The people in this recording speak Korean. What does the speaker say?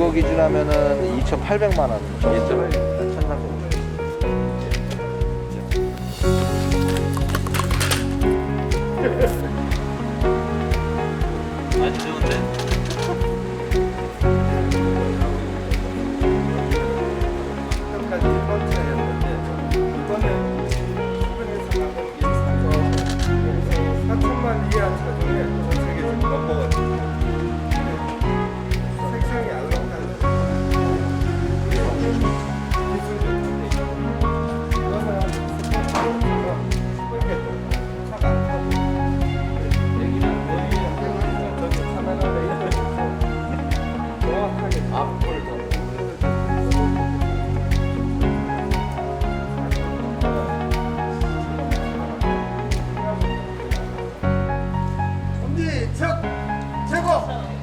이거 기준하면은 2,800만 원. 2,800만 원. 안 좋은데? 최고!